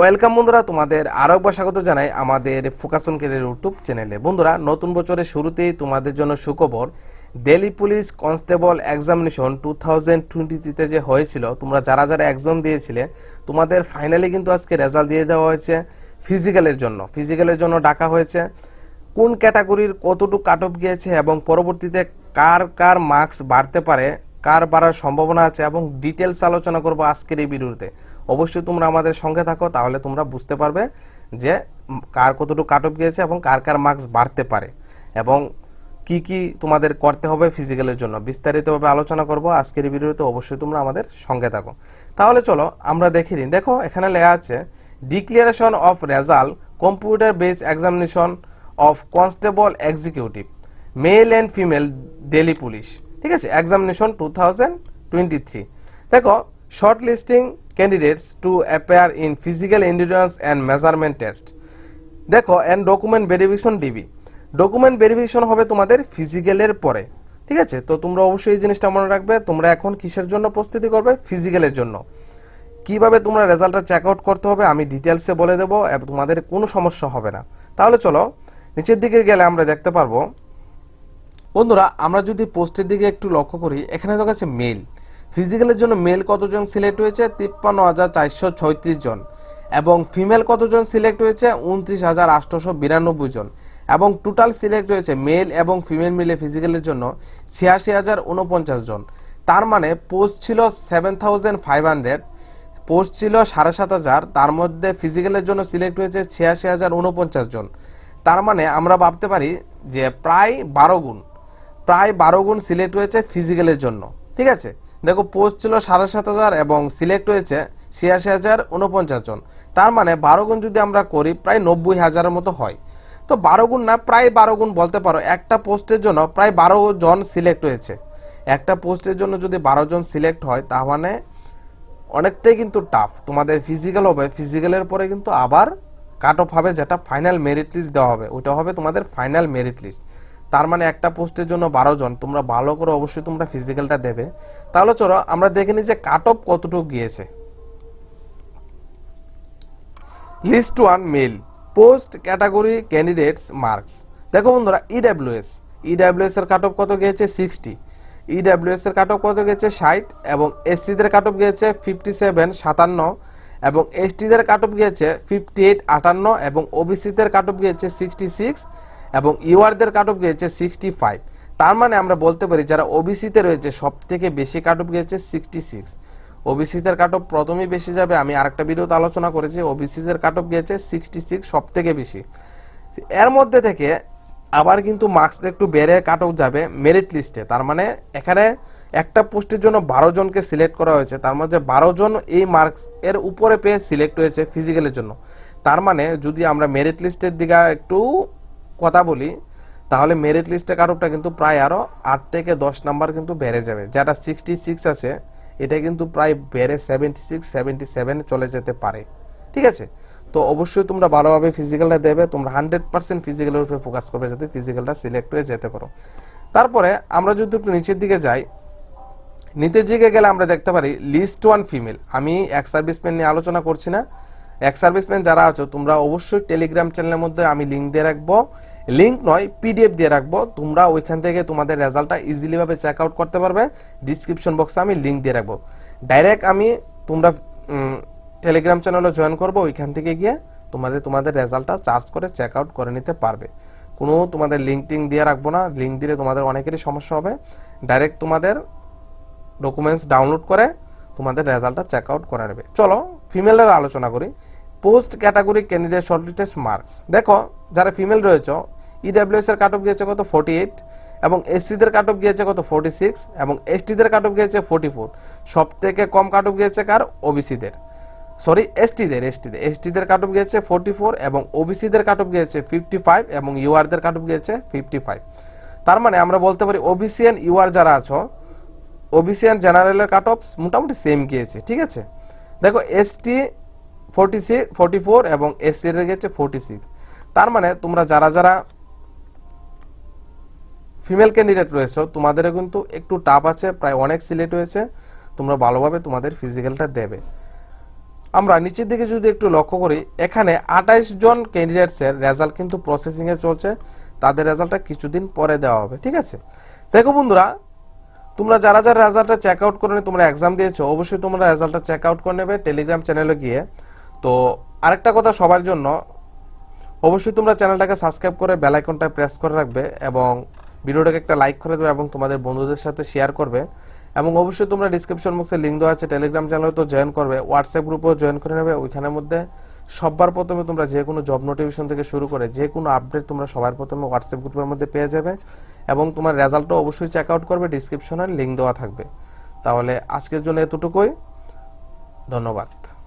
Welcome বন্ধুরা, তোমাদের আরও একবার স্বাগত জানাই আমাদের ফোকাসন কেরিয়ার ইউটিউব চ্যানেলে। বন্ধুরা, নতুন বছরের শুরুতেই তোমাদের জন্য সুখবর Delhi police constable examination two thousand টোয়েন্টিতে যে হয়েছিল, তোমরা যারা যারা এক্সাম দিয়েছিলে, তোমাদের ফাইনালি কিন্তু আজকে রেজাল্ট দিয়ে দেওয়া হয়েছে ফিজিক্যালের জন্য। ফিজিক্যালের জন্য ডাকা হয়েছে। কোন ক্যাটাগরির কতটুকু কাট অফ গিয়েছে এবং পরবর্তীতে কার কার মার্কস বাড়তে পারে, কার বাড়ার সম্ভাবনা আছে এবং ডিটেলস আলোচনা করব আজকের এই ভিডিওতে। অবশ্যই তোমরা আমাদের সঙ্গে থাকো, তাহলে তোমরা বুঝতে পারবে যে কার কতটুকু কাট অফ গিয়েছে এবং কার কার মার্কস বাড়তে পারে এবং কি কি তোমাদের করতে হবে ফিজিক্যালের জন্য। বিস্তারিতভাবে আলোচনা করব আজকের ভিডিওতে, অবশ্যই তোমরা আমাদের সঙ্গে থাকো। তাহলে চলো আমরা দেখে নিই। দেখো, এখানে লেখা আছে declaration of result computer base examination of constable executive male and female Delhi police ঠিক আছে? Examination two thousand twenty three দেখো short listing candidates to appear in physical endurance and measurement test দেখো and document verification DV document verification হবে তোমাদের ফিজিক্যালের পরে, ঠিক আছে? তো তোমরা অবশ্যই এই জিনিসটা মনে রাখবে, তোমরা এখন কিসের জন্য প্রস্তুতি করবে? ফিজিক্যালের জন্য। কীভাবে তোমরা রেজাল্টটা চেক আউট করতে হবে আমি ডিটেলসে বলে দেবো তোমাদের কোনো সমস্যা হবে না। তাহলে চলো, নিচের দিকে গেলে আমরা দেখতে পারব। বন্ধুরা, আমরা যদি পোস্টের দিকে একটু লক্ষ্য করি, এখানে তো কাছে মেল ফিজিক্যালের জন্য মেল কতজন সিলেক্ট হয়েছে? তিপ্পান্ন হাজার চারশো ছয়ত্রিশ জন। এবং ফিমেল কতজন সিলেক্ট হয়েছে? উনত্রিশ হাজার আটশোশো বিরানব্বই জন। এবং টোটাল সিলেক্ট হয়েছে মেল এবং ফিমেল মিলে ফিজিক্যালের জন্য ছিয়াশি হাজার উনপঞ্চাশ জন। তার মানে পোস্ট ছিল seven thousand five hundred post ছিল সাড়ে সাত হাজার, তার মধ্যে ফিজিক্যালের জন্য সিলেক্ট হয়েছে ছিয়াশি হাজার উনপঞ্চাশ জন। তার মানে আমরা ভাবতে পারি যে প্রায় বারো গুণ, প্রায় বারো গুণ সিলেক্ট হয়েছে ফিজিক্যালের জন্য। ঠিক আছে? দেখো পোস্ট ছিল সাড়ে সাত হাজার এবং সিলেক্ট হয়েছে ছিয়াশি হাজার উনপঞ্চাশ জন। তার মানে বারো গুণ যদি আমরা করি, প্রায় নব্বই হাজারের মতো হয়। তো বারো গুণ না, প্রায় বারো গুণ বলতে পারো, একটা পোস্টের জন্য প্রায় বারো জন সিলেক্ট হয়েছে। একটা পোস্টের জন্য যদি বারো জন সিলেক্ট হয়, তার মানে অনেকটাই কিন্তু টাফ তোমাদের ফিজিক্যাল হবে ফিজিক্যালের পরে কিন্তু আবার কাট অফ হবে যেটা ফাইনাল মেরিট লিস্ট দেওয়া হবে। ওইটা হবে তোমাদের ফাইনাল মেরিট লিস্ট তার মানে একটা পোস্টের জন্য বারো জন, তোমরা ভালো করে অবশ্যই তোমরা ফিজিক্যালটা দেবে। তাহলে চলো, আমরা দেখে নিই যে কাট অফ কতটুকু গিয়েছে। List one male post category candidates marks দেখো বন্ধুরা ইডাব্লিউএস ইডাব্লিউএস এর কাট অফ কত গিয়েছে? সিক্সটি ইডাব্লিউএস এর কাট অফ কত গিয়েছে? ষাট। এবং এসসিদের কাট অফ গিয়েছে ফিফটি সেভেন সাতান্ন। এবং এসটিদের কাট অফ গিয়েছে ফিফটি এইট আটান্ন। এবং ওবিসিদের কাট অফ গিয়েছে সিক্সটি সিক্স এবং ইউআরদের কাট অফ গিয়েছে সিক্সটি ফাইভ তার মানে আমরা বলতে পারি যারা ওবিসিতে রয়েছে সব থেকে বেশি কাট অফ গিয়েছে সিক্সটি সিক্স ওবিসিদের কাট অফ প্রথমেই বেশি যাবে। আমি আরেকটা ভিডিওতে আলোচনা করেছি, ওবিসিদের কাট অফ গিয়েছে সিক্সটি সিক্স সব থেকে বেশি। এর মধ্যে থেকে আবার কিন্তু মার্কস একটু বেড়ে কাট অফ যাবে মেরিট লিস্টে তার মানে এখানে একটা পোস্টের জন্য বারো জনকে সিলেক্ট করা হয়েছে। তার মধ্যে বারো জন এই মার্কস এর উপরে পেয়ে সিলেক্ট হয়েছে ফিজিক্যালের জন্য। তার মানে যদি আমরা মেরিট লিস্টের দিকে একটু কথা বলি, তাহলে মেরিট লিস্টে কাটঅফটা কিন্তু প্রায় আরও আট থেকে দশ নাম্বার কিন্তু বেড়ে যাবে। যেটা সিক্সটি সিক্স আছে, এটা কিন্তু প্রায় বেড়ে সেভেন্টি সিক্স সেভেন্টি সেভেন চলে যেতে পারে। ঠিক আছে? তো অবশ্যই তোমরা ভালোভাবে ফিজিক্যালটা দেবে, তোমরা হান্ড্রেড পার্সেন্ট ফিজিক্যালের উপরে ফোকাস করবে যাতে ফিজিক্যালটা সিলেক্ট হয়ে যেতে পারো। তারপরে আমরা যদি একটু নিচের দিকে যাই, নিচের দিকে গেলে আমরা দেখতে পারি লিস্ট ওয়ান ফিমেল আমি এক সার্ভিসম্যান নিয়ে আলোচনা করছি না। এক সার্ভিসম্যান যারা আছো, তোমরা অবশ্যই টেলিগ্রাম চ্যানেলের মধ্যে আমি লিঙ্ক দিয়ে রাখব। লিঙ্ক নয় পিডিএফ দিয়ে রাখব। তোমরা ওইখান থেকে তোমাদের রেজাল্টটা ইজিলিভাবে চেক আউট করতে পারবে। ডিসক্রিপশন বক্সে আমি লিঙ্ক দিয়ে রাখব। ডাইরেক্ট আমি তোমরা টেলিগ্রাম চ্যানেলে জয়েন করব, ওইখান থেকে গিয়ে তোমাদের তোমাদের রেজাল্টটা চার্জ করে চেক আউট করে নিতে পারবে। কোনো তোমাদের লিঙ্ক টিঙ্ক দিয়ে রাখব না। লিঙ্ক দিলে তোমাদের অনেকেরই সমস্যা হবে। ডাইরেক্ট তোমাদের ডকুমেন্টস ডাউনলোড করে তোমাদের রেজাল্টটা চেক আউট করে নেবে। চলো ফিমেলের আলোচনা করি। Post category candidate shortlisted marks দেখো, যারা ফিমেল রয়েছে ইডাব্লিউএস এর কাট অফ গিয়েছে কত? ফোর্টি এইট এবং এসসিদের কাট অফ গিয়েছে কত? ফোর্টি সিক্স এবং এসটিদের কাট অফ গিয়েছে ফোর্টি ফোর সব থেকে কম কাট অফ গিয়েছে কার ওবিসিদের সরি এসটিদের এসটিদের এসটিদের কাট অফ গিয়েছে ফোর্টি ফোর এবং ওবিসিদের কাট অফ গিয়েছে ফিফটি ফাইভ এবং ইউআরদের কাট অফ গিয়েছে ফিফটি ফাইভ তার মানে আমরা বলতে পারি ওবিসি অ্যান্ড ইউআর যারা আছো ওবিসি অ্যান্ড জেনারেলের কাট অফ মোটামুটি সেম গিয়েছে, ঠিক আছে? দেখো ST forty six forty four এবং এসসি এর গেছে ফোর্টি সিক্স তার মানে তোমরা যারা যারা ফিমেল ক্যান্ডিডেট রয়েছে, তোমাদেরও কিন্তু একটু টাফ আছে, প্রায় অনেক সিলেক্ট হয়েছে, তোমরা ভালোভাবে তোমাদের ফিজিক্যালটা দেবে। আমরা নিচের দিকে যদি একটু লক্ষ্য করি, এখানে আঠাইশ জন ক্যান্ডিডেটসের রেজাল্ট কিন্তু প্রসেসিংয়ে চলছে, তাদের রেজাল্টটা কিছুদিন পরে দেওয়া হবে, ঠিক আছে? দেখো বন্ধুরা তোমরা যারা যারা রেজাল্টটা চেক আউট করে তোমরা এক্সাম দিয়েছ, অবশ্যই তোমরা রেজাল্টটা চেক আউট করে নেবে টেলিগ্রাম চ্যানেলে গিয়ে। তো আরেকটা কথা সবার জন্য, অবশ্যই তোমরা চ্যানেলটাকে সাবস্ক্রাইব করে বেল আইকনটা প্রেস করে রাখবে এবং ভিডিওটাকে একটা লাইক করে দেবে এবং তোমাদের বন্ধুদের সাথে শেয়ার করবে। এবং অবশ্যই তোমরা ডিসক্রিপশন বক্সে লিঙ্ক দেওয়া আছে টেলিগ্রাম চ্যানেলে তো জয়েন করবে হোয়াটসঅ্যাপ গ্রুপেও জয়েন করে নেবে, ওইখানের মধ্যে সবার প্রথমে তোমরা যে কোনো জব নোটিফিকেশন থেকে শুরু করে যে কোনো আপডেট তোমরা সবার প্রথমে হোয়াটসঅ্যাপ গ্রুপের মধ্যে পেয়ে যাবে। এবং তোমার রেজাল্টও অবশ্যই চেক আউট করবে ডিসক্রিপশনের লিঙ্ক দেওয়া থাকবে। তাহলে আজকের জন্য এতটুকুই। ধন্যবাদ।